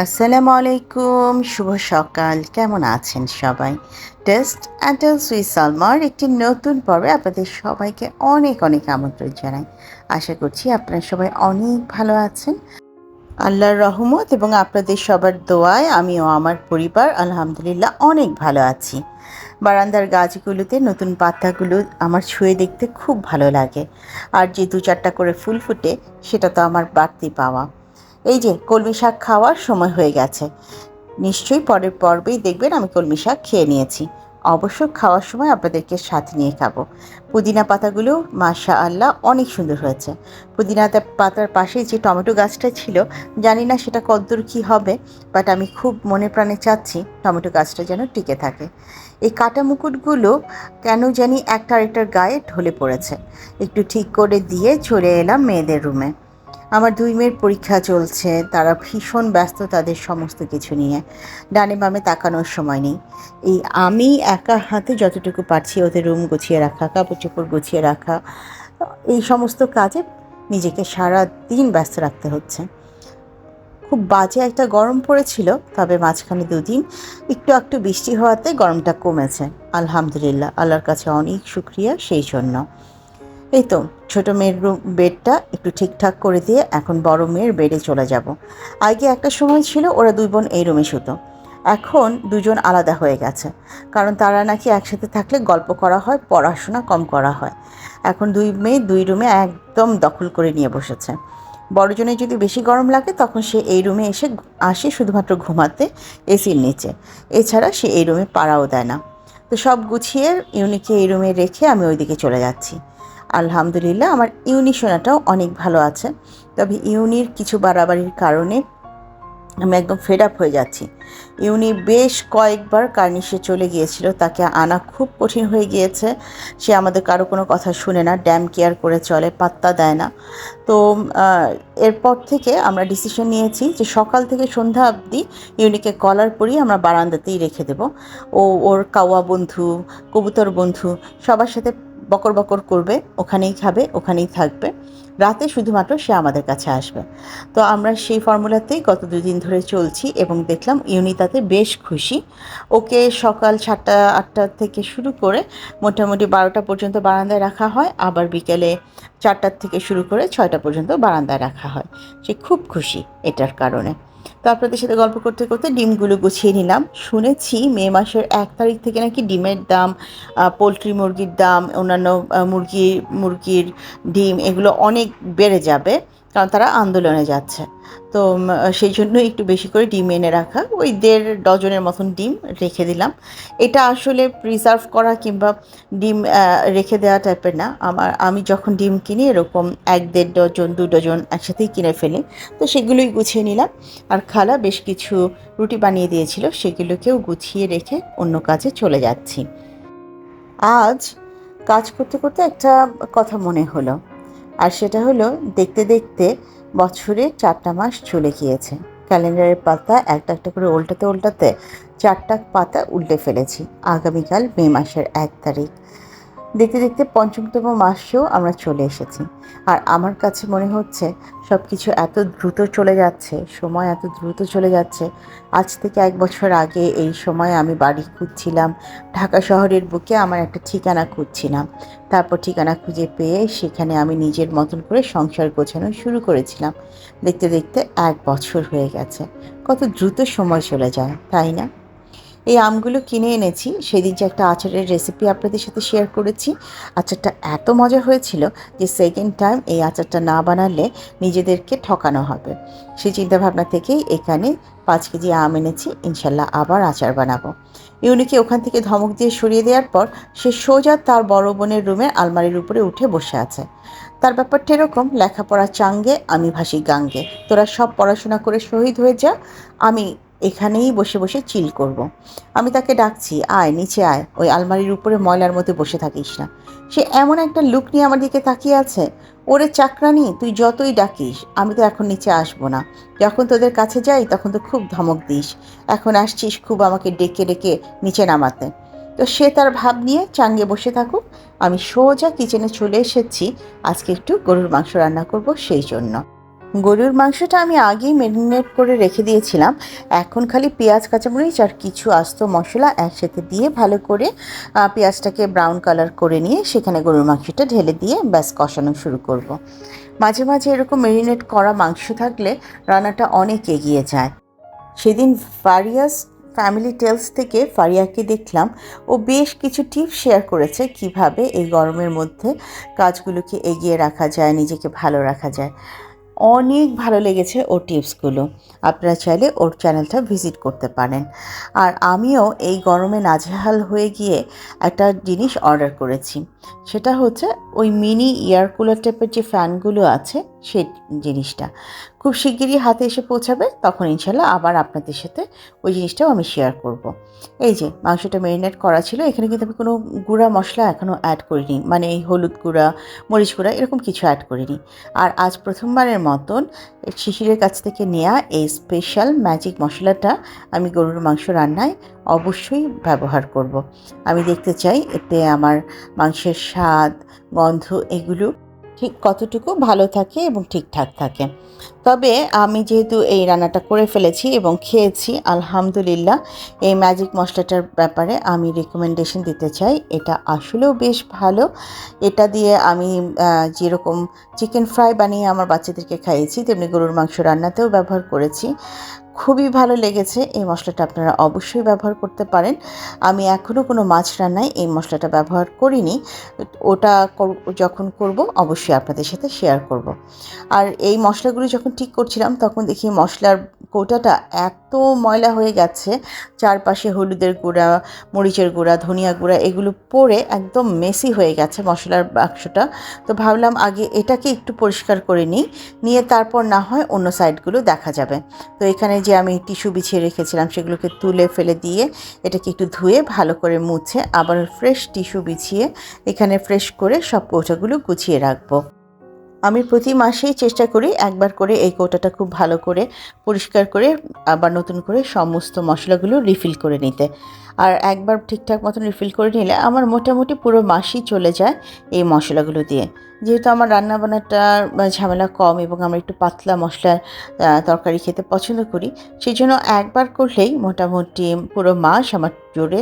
আসসালামু আলাইকুম শুভ সকাল। কেমন আছেন সবাই? টেস্ট অ্যান্ড সুই সালমার একটি নতুন পর্বে আপনাদের সবাইকে অনেক অনেক আমন্ত্রণ জানাই। আশা করছি আপনারা সবাই অনেক ভালো আছেন। আল্লাহর রহমত এবং আপনাদের সবার দোয়ায় আমিও আমার পরিবার আলহামদুলিল্লাহ অনেক ভালো আছি। বারান্দার গাছগুলোতে নতুন পাতাগুলো আমার ছুঁয়ে দেখতে খুব ভালো লাগে। আর যে দু চারটা করে ফুল ফুটে, সেটা তো আমার বাড়তি পাওয়া। এই যে, কলমি শাক খাওয়ার সময় হয়ে গেছে। নিশ্চয়ই পরের পর্বেই দেখবেন আমি কলমি শাক খেয়ে নিয়েছি। অবশ্য খাওয়ার সময় আপনাদেরকে সাথে নিয়ে খাব। পুদিনা পাতাগুলো মাশা আল্লাহ অনেক সুন্দর হয়েছে। পুদিনা পাতার পাশে যে টমেটো গাছটা ছিল, জানি না সেটা কদ্দূর কী হবে বাট আমি খুব মনে প্রাণে চাচ্ছি টমেটো গাছটা যেন টিকে থাকে। এই কাটা মুকুটগুলো কেন জানি একটা আরেকটার গায়ে ঢলে পড়েছে। একটু ঠিক করে দিয়ে চলে এলাম মেয়েদের রুমে। আমার দুই মেয়ের পরীক্ষা চলছে, তারা ভীষণ ব্যস্ত তাদের সমস্ত কিছু নিয়ে। ডানে বামে তাকানোর সময় নেই। এই আমি একা হাতে যতটুকু পারছি ওদের রুম গুছিয়ে রাখা, কাপড় চোপড় গুছিয়ে রাখা, এই সমস্ত কাজে নিজেকে সারা দিন ব্যস্ত রাখতে হচ্ছে। খুব বাজে একটা গরম পড়েছিল, তবে মাঝখানে দুদিন একটু একটু বৃষ্টি হওয়াতে গরমটা কমেছে। আলহামদুলিল্লাহ, আল্লাহর কাছে অনেক শুক্রিয়া, সেই জন্য। এই তো, ছোটো মেয়ের রুম, বেডটা একটু ঠিকঠাক করে দিয়ে এখন বড় মেয়ের বেডে চলে যাব। আগে একটা সময় ছিল ওরা দুই বোন এই রুমে শুতো। এখন দুজন আলাদা হয়ে গেছে, কারণ তারা নাকি একসাথে থাকলে গল্প করা হয়, পড়াশোনা কম করা হয়। এখন দুই মেয়ে দুই রুমে একদম দখল করে নিয়ে বসেছে। বড়জনের যদি বেশি গরম লাগে, তখন সে এই রুমে এসে আসে শুধুমাত্র ঘুমাতে এসির নিচে। এছাড়া সে এই রুমে পাড়াও দেয় না। তো সব গুছিয়ে ইউনিকে এই রুমে রেখে আমি ওইদিকে চলে যাচ্ছি। আলহামদুলিল্লাহ, আমার ইউনি সোনাটাও অনেক ভালো আছে। তবে ইউনির কিছু বাড়াবাড়ির কারণে আমি একদম ফেড আপ হয়ে যাচ্ছি। ইউনি বেশ কয়েকবার কার্নিশে চলে গিয়েছিল, তাকে আনা খুব কঠিন হয়ে গিয়েছে। সে আমাদের কারও কোনো কথা শুনে না, ড্যাম কেয়ার করে চলে, পাত্তা দেয় না। তো এরপর থেকে আমরা ডিসিশন নিয়েছি যে সকাল থেকে সন্ধ্যা অবধি ইউনিকে কলার পরিয়ে আমরা বারান্দাতেই রেখে দেব। ও, ওর কাওয়া বন্ধু, কবুতর বন্ধু, সবার সাথে বকর বকর করবে, ওখানেই খাবে, ওখানেই থাকবে। রাতে শুধুমাত্র সে আমাদের কাছে আসবে। তো আমরা সেই ফর্মুলাতেই গত দুদিন ধরে চলছি এবং দেখলাম ইউনিতাতে বেশ খুশি। ওকে সকাল সাতটা, আটটা থেকে শুরু করে মোটামুটি বারোটা পর্যন্ত বারান্দায় রাখা হয়। আবার বিকেলে চারটার থেকে শুরু করে ছয়টা পর্যন্ত বারান্দায় রাখা হয়। সে খুব খুশি এটার কারণে। তো আপনাদের সাথে গল্প করতে করতে ডিমগুলো গুছিয়ে নিলাম। শুনেছি মে মাসের এক তারিখ থেকে নাকি ডিমের দাম পোলট্রি মুরগির দাম, অন্যান্য মুরগি, মুরগির ডিম এগুলো অনেক বেড়ে যাবে। কারণ তারা আন্দোলনে যাচ্ছে। তো সেই জন্য একটু বেশি করে ডিম এনে রাখা। ওই দেড় ডজনের মতন ডিম রেখে দিলাম। এটা আসলে প্রিজার্ভ করা কিংবা ডিম রেখে দেওয়া টাইপের না। আমার, আমি যখন ডিম কিনি, এরকম এক, দেড় ডজন, দু ডজন একসাথেই কিনে ফেলি। তো সেগুলোই গুছিয়ে নিলাম। আর খালা বেশ কিছু রুটি বানিয়ে দিয়েছিল। সেগুলোকেও গুছিয়ে রেখে অন্য কাজে চলে যাচ্ছি। আজ কাজ করতে করতে একটা কথা মনে হলো। আর সেটা হলো দেখতে দেখতে বছরে চারটা মাস চলে গিয়েছে। ক্যালেন্ডারের পাতা একটা একটা করে উল্টাতে উল্টাতে চারটা পাতা উল্টে ফেলেছি। আগামীকাল মে মাসের এক তারিখ। দেখতে দেখতে পঞ্চমতম মাসেও আমরা চলে এসেছি। আর আমার কাছে মনে হচ্ছে সব কিছু এত দ্রুত চলে যাচ্ছে, সময় এত দ্রুত চলে যাচ্ছে। আজ থেকে এক বছর আগে এই সময় আমি বাড়ি খুঁজছিলাম, ঢাকা শহরের বুকে আমার একটা ঠিকানা খুঁজছিলাম। তারপর ঠিকানা খুঁজে পেয়ে সেখানে আমি নিজের মতন করে সংসার গোছানো শুরু করেছিলাম। দেখতে দেখতে এক বছর হয়ে গেছে। কত দ্রুত সময় চলে যায়, তাই না? এই আমগুলো কিনে এনেছি। সেদিন যে একটা আচারের রেসিপি আপনাদের সাথে শেয়ার করেছি। আচারটা এত মজা হয়েছিল যে সেকেন্ড টাইম এই আচারটা না বানালে নিজেদেরকে ঠকানো হবে। সেই চিন্তাভাবনা থেকেই এখানে পাঁচ কেজি আম এনেছি। ইনশাল্লাহ আবার আচার বানাবো। ইউনিকে ওখান থেকে ধমক দিয়ে সরিয়ে দেওয়ার পর সে সোজা তার বড় বোনের রুমের আলমারির উপরে উঠে বসে আছে। তার ব্যাপারটা এরকম, লেখাপড়া চাঙ্গে, আমি ভাসি গাঙ্গে। তোরা সব পড়াশোনা করে শহীদ হয়ে যা, আমি এখানেই বসে বসে চিল করব। আমি তাকে ডাকছি, আয়, নিচে আয়। ওই আলমারির উপরে ময়লার মধ্যে বসে থাকিস না। সে এমন একটা লুক নিয়ে আমার দিকে তাকিয়ে আছে। ওরে চাকরানি, তুই যতই ডাকিস, আমি তো এখন নিচে আসব না। যখন তোদের কাছে যাই, তখন তো খুব ধমক দিস। এখন আসছিস খুব আমাকে ডেকে ডেকে নিচে নামাতে। তো সে তার ভাব নিয়ে চাঙ্গে বসে থাকুক। আমি সোজা কিচেনে চলে এসেছি। আজকে একটু গরুর মাংস রান্না করব সেই জন্য। গরুর মাংসটা আমি আগেই ম্যারিনেট করে রেখে দিয়েছিলাম। এখন খালি পেঁয়াজ, কাঁচামরিচ আর কিছু আস্ত মশলা একসাথে দিয়ে ভালো করে পেঁয়াজটাকে ব্রাউন কালার করে নিয়ে সেখানে গরুর মাংসটা ঢেলে দিয়ে ব্যাস কষানো শুরু করব। মাঝে মাঝে এরকম ম্যারিনেট করা মাংস থাকলে রান্নাটা অনেক এগিয়ে যায়। সেদিন ফারিয়াস ফ্যামিলি টেলস থেকে ফারিয়াকে দেখলাম, ও বেশ কিছু টিপ শেয়ার করেছে কীভাবে এই গরমের মধ্যে কাজগুলোকে এগিয়ে রাখা যায়, নিজেকে ভালো রাখা যায়। অনেক ভালো লেগেছে ওর টিপসগুলো। আপনারা চাইলে ওর চ্যানেলটা ভিজিট করতে পারেন। আর আমিও এই গরমে নাজেহাল হয়ে গিয়ে একটা জিনিস অর্ডার করেছি। সেটা হচ্ছে ওই মিনি ইয়ার কুলার টাইপের যে ফ্যানগুলো আছে সেই জিনিসটা খুব শিগগিরই হাতে এসে পৌঁছাবে, তখন ইনশাল্লাহ আবার আপনাদের সাথে ওই জিনিসটাও আমি শেয়ার করব। এই যে, মাংসটা ম্যারিনেট করা ছিল, এখানে কিন্তু আমি কোনো গুঁড়া মশলা এখনও অ্যাড করিনি মানে এই হলুদ গুঁড়া, মরিচ গুঁড়া, এরকম কিছু অ্যাড করিনি আর আজ প্রথমবারের মতন শিশিরের কাছ থেকে নেওয়া এই স্পেশাল ম্যাজিক মশলাটা আমি গরুর মাংস রান্নায় অবশ্যই ব্যবহার করব। আমি দেখতে চাই এতে আমার মাংসের স্বাদ, গন্ধ, এগুলো ঠিক কতটুকু ভালো থাকে এবং ঠিকঠাক থাকে। তবে আমি যেহেতু এই রান্নাটা করে ফেলেছি এবং খেয়েছি, আলহামদুলিল্লাহ এই ম্যাজিক মশলাটার ব্যাপারে আমি রেকমেন্ডেশন দিতে চাই। এটা আসলেও বেশ ভালো। এটা দিয়ে আমি যেরকম চিকেন ফ্রাই বানিয়ে আমার বাচ্চাদেরকে খাইয়েছি, তেমনি গরুর মাংস রান্নাতেও ব্যবহার করেছি। খুবই ভালো লেগেছে। এই মশলাটা আপনারা অবশ্যই ব্যবহার করতে পারেন। আমি এখনও কোনো মাছ রান্নায় এই মশলাটা ব্যবহার করিনি। ওটা যখন করব অবশ্যই আপনাদের সাথে শেয়ার করব। আর এই মশলাগুলো যখন ঠিক করছিলাম, তখন দেখি মশলার কৌটাটা এত ময়লা হয়ে গেছে, চারপাশে হলুদের গুঁড়া, মরিচের গুঁড়া, ধনিয়া গুঁড়া, এগুলো পরে একদম মেসি হয়ে গেছে মশলার বাক্সটা। তো ভাবলাম আগে এটাকে একটু পরিষ্কার করে নিই, নিয়ে তারপর না হয় অন্য সাইডগুলো দেখা যাবে। তো এখানে যে আমি টিস্যু বিছিয়ে রেখেছিলাম সেগুলোকে তুলে ফেলে দিয়ে এটাকে একটু ধুয়ে ভালো করে মুছে আবার ফ্রেশ টিস্যু বিছিয়ে এখানে ফ্রেশ করে সব কৌটাগুলো গুছিয়ে রাখব। আমি প্রতি মাসেই চেষ্টা করি একবার করে এই কৌটাটা খুব ভালো করে পরিষ্কার করে আবার নতুন করে সমস্ত মশলাগুলো রিফিল করে নিতে। আর একবার ঠিকঠাক মতন রিফিল করে নিলে আমার মোটামুটি পুরো মাসই চলে যায় এই মশলাগুলো দিয়ে। যেহেতু আমার রান্নাবান্নাটার ঝামেলা কম এবং আমরা একটু পাতলা মশলার তরকারি খেতে পছন্দ করি সেই জন্য একবার করলেই মোটামুটি পুরো মাস আমার জোরে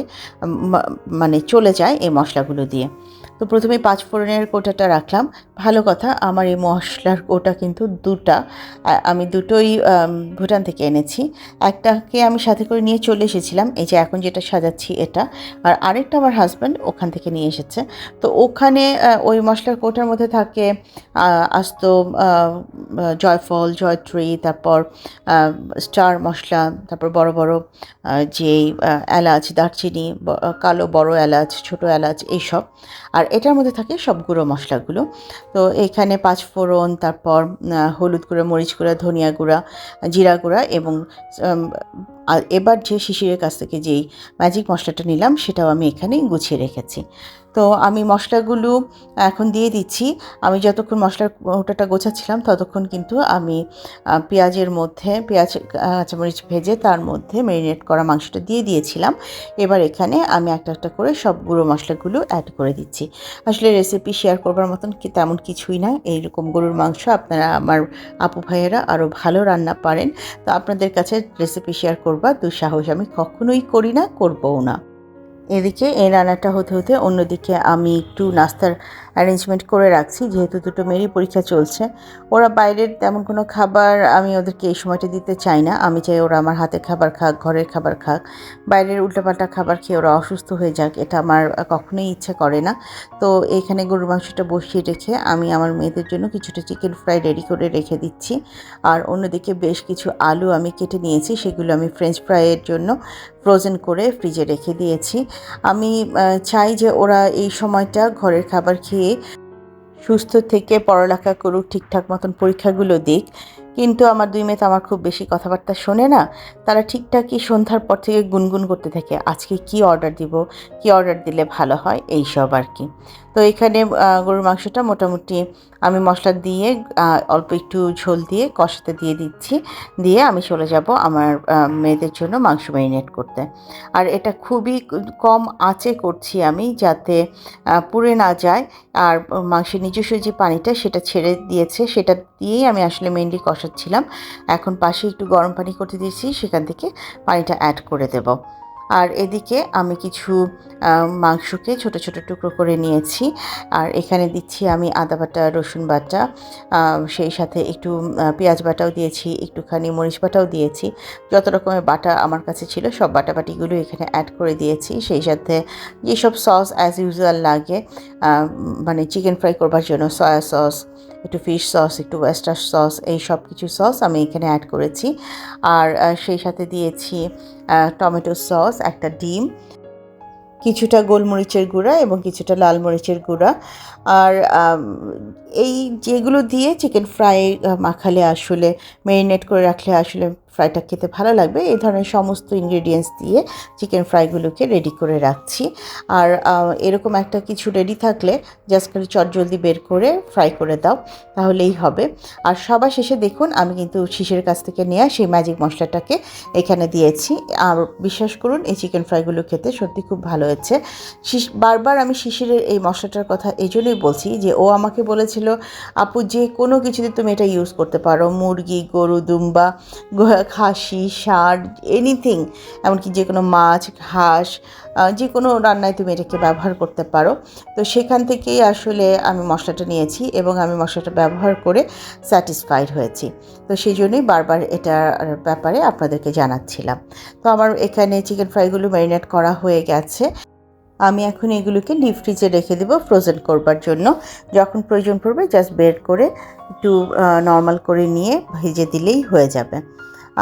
মানে চলে যায় এই মশলাগুলো দিয়ে। তো প্রথমে পাঁচ ফোড়নের কোটাটা রাখলাম। ভালো কথা, আমার এই মশলার কোটা কিন্তু দুটা। আমি দুটোই ভুটান থেকে এনেছি। একটাকে আমি সাথে করে নিয়ে চলে এসেছিলাম। এই যে এখন যেটা সাজাচ্ছি এটা। আর আরেকটা আমার হাজব্যান্ড ওখান থেকে নিয়ে এসেছে। তো ওখানে ওই মশলার কোটার মধ্যে থাকে আস্ত জয়ফল, জয়ত্রী, তারপর স্টার মশলা, তারপর বড় বড় যেই এলাচ, দারচিনি কালো বড় এলাচ, ছোট এলাচ, এইসব। আর এটার মধ্যে থাকে সব গুঁড়ো মশলাগুলো। তো এখানে পাঁচফোড়ন তারপর হলুদ গুঁড়া, মরিচ গুঁড়া, ধনিয়া গুঁড়া, জিরা গুঁড়া এবং আর এবার যে শিশিরের কাছ থেকে যেই ম্যাজিক মশলাটা নিলাম, সেটাও আমি এখানে গুছিয়ে রেখেছি। তো আমি মশলাগুলো এখন দিয়ে দিচ্ছি। আমি যতক্ষণ মশলার ওটাটা গোছাচ্ছিলাম, ততক্ষণ কিন্তু আমি পেঁয়াজের মধ্যে, পেঁয়াজ কাঁচামরিচ ভেজে তার মধ্যে ম্যারিনেট করা মাংসটা দিয়ে দিয়েছিলাম। এবার এখানে আমি একটা একটা করে সব গুঁড়ো মশলাগুলো অ্যাড করে দিচ্ছি। আসলে রেসিপি শেয়ার করবার মতন কি তেমন কিছুই না, এইরকম গরুর মাংস আপনারা, আমার আপু ভাইয়েরা আরও ভালো রান্না পারেন। তো আপনাদের কাছে রেসিপি শেয়ার করবা দুঃসাহস আমি কখনোই করি না, করবও না। এদিকে এই রান্নাটা হতে হতে অন্যদিকে আমি একটু নাস্তার অ্যারেঞ্জমেন্ট করে রাখছি, যেহেতু দুটো মেয়েরই পরীক্ষা চলছে। ওরা বাইরের তেমন কোনো খাবার আমি ওদেরকে এই সময়টা দিতে চাই না। আমি চাই ওরা আমার হাতে খাবার খাক, ঘরের খাবার খাক। বাইরের উল্টাপাল্টা খাবার খেয়ে ওরা অসুস্থ হয়ে যাক, এটা আমার কখনোই ইচ্ছে করে না। তো এইখানে গরুর মাংসটা বসিয়ে রেখে আমি আমার মেয়েদের জন্য কিছুটা চিকেন ফ্রাই রেডি করে রেখে দিচ্ছি। আর অন্যদিকে বেশ কিছু আলু আমি কেটে নিয়েছি, সেগুলো আমি ফ্রেঞ্চ ফ্রাইয়ের জন্য ফ্রোজেন করে ফ্রিজে রেখে দিয়েছি। আমি চাই যে ওরা এই সময়টা ঘরের খাবার খেয়ে সুস্থ থেকে পড়ালেখা করুক ঠিকঠাক মতন পরীক্ষাগুলো দিক কিন্তু আমার দুই মেয়ে তো আমার খুব বেশি কথাবার্তা শোনে না। তারা ঠিকঠাকই সন্ধ্যার পর থেকে গুনগুন করতে থাকে, আজকে কি অর্ডার দিব, কি অর্ডার দিলে ভালো হয় এই সব আর কি। তো এখানে গরুর মাংসটা মোটামুটি আমি মশলা দিয়ে অল্প একটু ঝোল দিয়ে কষাতে দিয়ে দিচ্ছি, দিয়ে আমি চলে যাব আমার মেয়েদের জন্য মাংস ম্যারিনেট করতে। আর এটা খুবই কম আঁচে করছি আমি যাতে পুড়ে না যায়। আর মাংসের নিজস্ব যে পানিটা সেটা ছেড়ে দিয়েছে, সেটা দিয়েই আমি আসলে মেনলি কষা বসাচ্ছিলাম। এখন পাশে একটু গরম পানি করতে দিয়েছি সেখান থেকে পানিটা অ্যাড করে দেব। আর এদিকে আমি কিছু মাংসকে ছোট ছোট টুকরো করে নিয়েছি। আর এখানে দিচ্ছি আমি আদা বাটা, রসুন বাটা সেই সাথে একটু পেঁয়াজ বাটাও দিয়েছি, একটুখানি মরিচ বাটাও দিয়েছি। যত রকমের বাটা আমার কাছে ছিল, সব বাটাবাটিগুলো এখানে অ্যাড করে দিয়েছি। সেই সাথে যেসব সস অ্যাজ ইউজুয়াল লাগে মানে চিকেন ফ্রাই করবার জন্য সয়া সস একটু ফিশ সস একটু ওয়েস্টার সস এই সব কিছু সস আমি এখানে অ্যাড করেছি। আর সেই সাথে দিয়েছি টমেটো সস একটা ডিম, কিছুটা গোলমরিচের গুঁড়া এবং কিছুটা লাল মরিচের গুঁড়া। আর এই যেগুলো দিয়ে চিকেন ফ্রাই মাখালে আসলে মেরিনেট করে রাখলে আসলে ফ্রাইটা খেতে ভালো লাগবে। এই ধরনের সমস্ত ইনগ্রেডিয়েন্টস দিয়ে চিকেন ফ্রাইগুলোকে রেডি করে রাখছি। আর এরকম একটা কিছু রেডি থাকলে জাস্ট খালি চটজলদি বের করে ফ্রাই করে দাও, তাহলেই হবে। আর সবার শেষে দেখুন, আমি কিন্তু শিশের কাছ থেকে নেওয়া সেই ম্যাজিক মশলাটাকে এখানে দিয়েছি। আর বিশ্বাস করুন, এই চিকেন ফ্রাইগুলো খেতে সত্যি খুব ভালো হয়েছে। শিশ, বারবার আমি শিশিরের এই মশলাটার কথা এই জন্যই বলছি যে, ও আমাকে বলেছিল, আপু, যে কোনো কিছুতে তুমি এটা ইউজ করতে পারো। মুরগি, গরু, দুম্বা খাসি সার এনিথিং এমনকি যে কোনো মাছ আহ, যে কোনো রান্নায় তুমি এটাকে ব্যবহার করতে পারো। তো সেখান থেকেই আসলে আমি মশলাটা নিয়েছি এবং আমি মশলাটা ব্যবহার করে স্যাটিসফাইড হয়েছি। তো সেই জন্যই বারবার এটার ব্যাপারে আপনাদেরকে জানাচ্ছিলাম। তো আমার এখানে চিকেন ফ্রাইগুলো ম্যারিনেট করা হয়ে গেছে। আমি এখন এগুলোকে ডিপ ফ্রিজে রেখে দেবো ফ্রোজেন করবার জন্য। যখন প্রয়োজন পড়বে জাস্ট বের করে একটু নর্মাল করে নিয়ে ভেজে দিলেই হয়ে যাবে।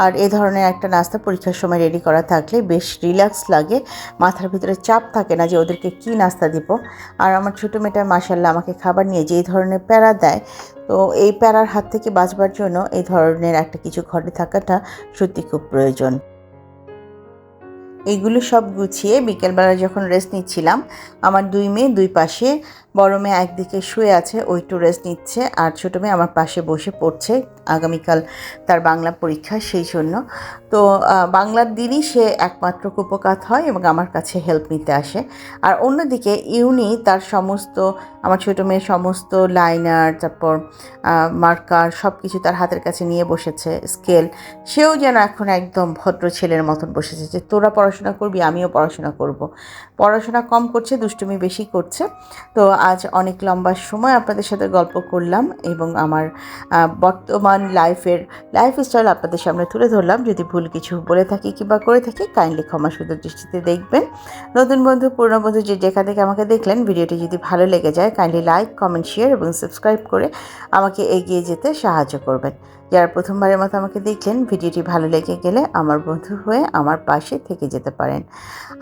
আর এ ধরনের একটা নাস্তা পরীক্ষার সময় রেডি করা থাকলে বেশ রিল্যাক্স লাগে। মাথার ভিতরে চাপ থাকে না যে ওদেরকে কী নাস্তা দিব। আর আমার ছোটো মেয়েটা মাসাল্লাহ আমাকে খাবার নিয়ে যেই ধরনের প্যারা দেয়, তো এই প্যারার হাত থেকে বাঁচবার জন্য এই ধরনের একটা কিছু ঘরে থাকাটা সত্যি খুব প্রয়োজন। এইগুলো সব গুছিয়ে বিকেলবেলা যখন রেস্ট নিচ্ছিলাম, আমার দুই মেয়ে দুই পাশে, বড় মেয়ে একদিকে শুয়ে আছে, ওই একটু রেস্ট নিচ্ছে, আর ছোটো মেয়ে আমার পাশে বসে পড়ছে। আগামীকাল তার বাংলা পরীক্ষা সেই জন্য। তো বাংলার দিনই সে একমাত্র কুপকাত হয় এবং আমার কাছে হেল্প নিতে আসে। আর অন্যদিকে ইউনি তার সমস্ত আমার ছোটো মেয়ের সমস্ত লাইনার তারপর মার্কার সব কিছু তার হাতের কাছে নিয়ে বসেছে স্কেল সেও যেন এখন একদম ভদ্র ছেলের মতন বসেছে যে তোরা পড়াশোনা করবি আমিও পড়াশোনা করব। পড়াশোনা কম করছে দুষ্টুমি বেশি করছে। তো আজ অনেক লম্বা সময় আপনাদের সাথে গল্প করলাম এবং আমার আহ, বর্তমান লাইফের লাইফস্টাইল আপনাদের সামনে তুলে ধরলাম। যদি ভুল কিছু বলে থাকি কিংবা করে থাকি কাইন্ডলি ক্ষমা সুন্দর দৃষ্টিতে দেখবেন। নতুন বন্ধু, পুরনো বন্ধু যে যেখান থেকে আমাকে দেখলেন, ভিডিওটি যদি ভালো লেগে যায় কাইন্ডলি লাইক কমেন্ট শেয়ার এবং সাবস্ক্রাইব করে আমাকে এগিয়ে যেতে সাহায্য করবেন। যারা প্রথমবারের মতো আমাকে দেখলেন, ভিডিওটি ভালো লেগে গেলে আমার বন্ধু হয়ে আমার পাশে থেকে যেতে পারেন।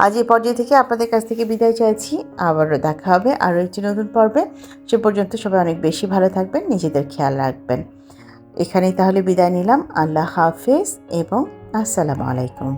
আজ এই পর্যায়ে থেকে আপনাদের কাছ থেকে বিদায় চাইছি। আবারও দেখা হবে আরও একটি নতুন পর্বে। সে পর্যন্ত সবাই অনেক বেশি ভালো থাকবেন, নিজেদের খেয়াল রাখবেন। এখানেই তাহলে বিদায় নিলাম। আল্লাহ হাফেজ এবং আসসালামু আলাইকুম।